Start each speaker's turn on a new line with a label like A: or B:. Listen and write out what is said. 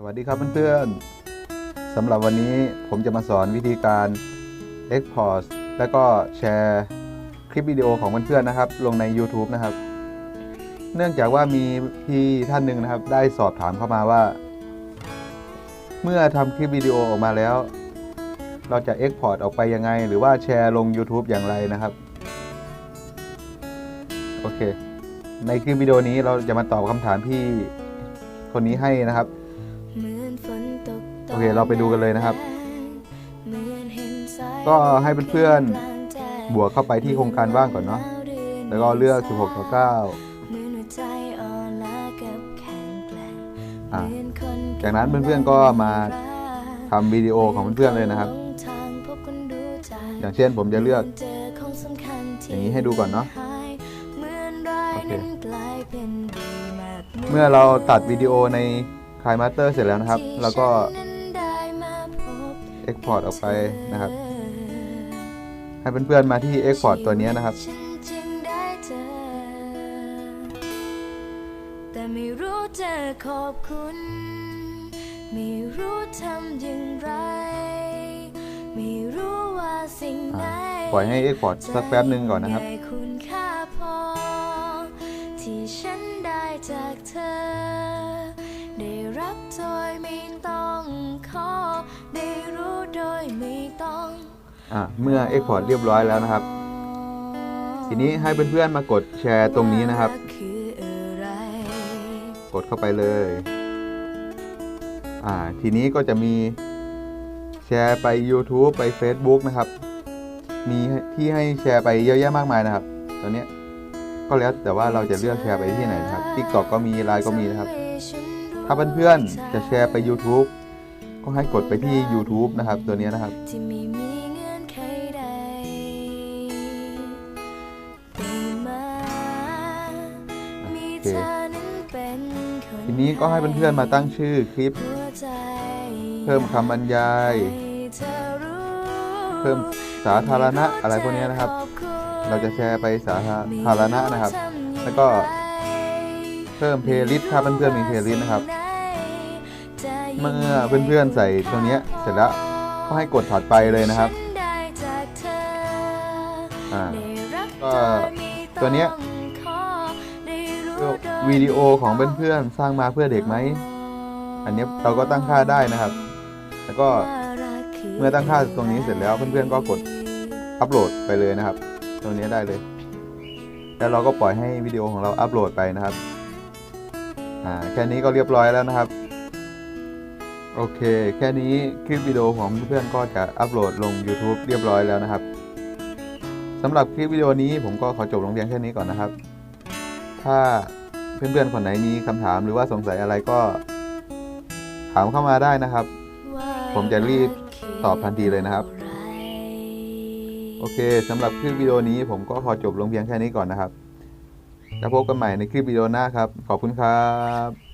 A: สวัสดีครับเพื่อนๆสำหรับวันนี้ผมจะมาสอนวิธีการ Export แล้วก็แชร์คลิปวิดีโอของเพื่อนๆนะครับ ลงใน YouTube นะครับ เนื่องจากว่ามีพี่ท่านหนึ่งนะครับ ได้สอบถามเข้ามาว่า เมื่อทำคลิปวิดีโอออกมาแล้ว เราจะ Export ออกไปยังไง หรือว่าแชร์ลง YouTube อย่างไรนะครับ โอเค ในคลิปวิดีโอนี้เราจะมาตอบคำถามพี่คนนี้ให้นะครับ เคเราไปดูกันเลยนะครับ ก็ให้เพื่อนๆบวกเข้าไปที่โครงการว่างก่อนเนาะแล้วก็เลือก 16ต่อ9จากนั้นเพื่อนๆก็มาทำวิดีโอของเพื่อนๆเลยนะครับ อย่างเช่นผมจะเลือก อย่างนี้ให้ดูก่อนเนาะโอเคเมื่อเราตัดวิดีโอในคลายมาสเตอร์เสร็จแล้วนะครับ แล้วก็ Export ออกไปนะครับ ให้เพื่อนๆมาที่ Export ตัวนี้นะครับ
B: แต่ไม่รู้จะขอบคุณ ไม่รู้ทำอย่างไร ไม่รู้ว่าสิ่งไหน
A: ปล่อยให้ Export สักแป๊บหนึ่งก่อนนะครับ
B: ใหญ่คุณค่าพอ ที่ฉันได้จากเธอ
A: เมื่อ Export เรียบร้อยแล้วนะครับ ทีนี้ให้เพื่อนๆมากดแชร์ตรงนี้นะครับ กดเข้าไปเลย อ่า ทีนี้ก็จะมีแชร์ไป YouTube ไป Facebook นะครับ มีที่ให้แชร์ไปเยอะแยะมากมายนะครับ ตอนนี้ก็แล้วแต่ว่าเราจะเลือกแชร์ไปที่ไหนนะครับ TikTok ก็มี Line ก็มีนะครับ ถ้าเพื่อนๆจะแชร์ไป YouTube ก็ให้กดไปที่ YouTube นะครับ ตัวนี้นะครับ
B: เคเธอนั้นเป็นคน
A: ทีนี้ก็ให้เพื่อนๆมาตั้งชื่อคลิป
B: หัวใจ
A: เพิ่มคำบรรยาย
B: ให้เธอรู้
A: เพิ่มสาธารณะอะไรพวกเนี้ยนะครับ
B: ขอณ
A: เราจะแชร์ไปสาธารณะนะครับ แล้วก็เพิ่มเพลย์ลิสต์ถ้าเพื่อนๆมีเพลย์ลิสต์นะครับ เมื่อเพื่อนๆใส่ตรงเนี้ยเสร็จแล้วก็ให้กดถัดไปเลยนะครับ อ่า ก็ตัวเนี้ย วิดีโอของเพื่อนๆสร้างมาเพื่อเด็กไหม อันนี้เราก็ตั้งค่าได้นะครับ แล้วก็เมื่อตั้งค่าตรงนี้เสร็จแล้วเพื่อนๆก็กดอัปโหลดไปเลยนะครับ ตรงนี้ได้เลย แล้วเราก็ปล่อยให้วิดีโอของเราอัปโหลดไปนะครับอ่าแค่นี้ก็เรียบร้อยแล้วนะครับ โอเค แค่นี้คลิปวิดีโอของเพื่อนๆก็จะอัปโหลดลง YouTube เรียบร้อยแล้วนะครับสำหรับคลิปวิดีโอนี้ผมก็ขอจบลงเพียงแค่นี้ก่อนนะครับ ถ้า เพื่อนๆคนไหนมีคำถามหรือว่าสงสัยอะไรก็ ถามเข้ามาได้นะครับ ผมจะรีบตอบทันทีเลยนะครับ โอเคสำหรับคลิปวิดีโอนี้ผมก็ขอจบลงเพียงแค่นี้ก่อนนะครับ แล้วพบกันใหม่ในคลิปวิดีโอหน้าครับ ขอบคุณครับ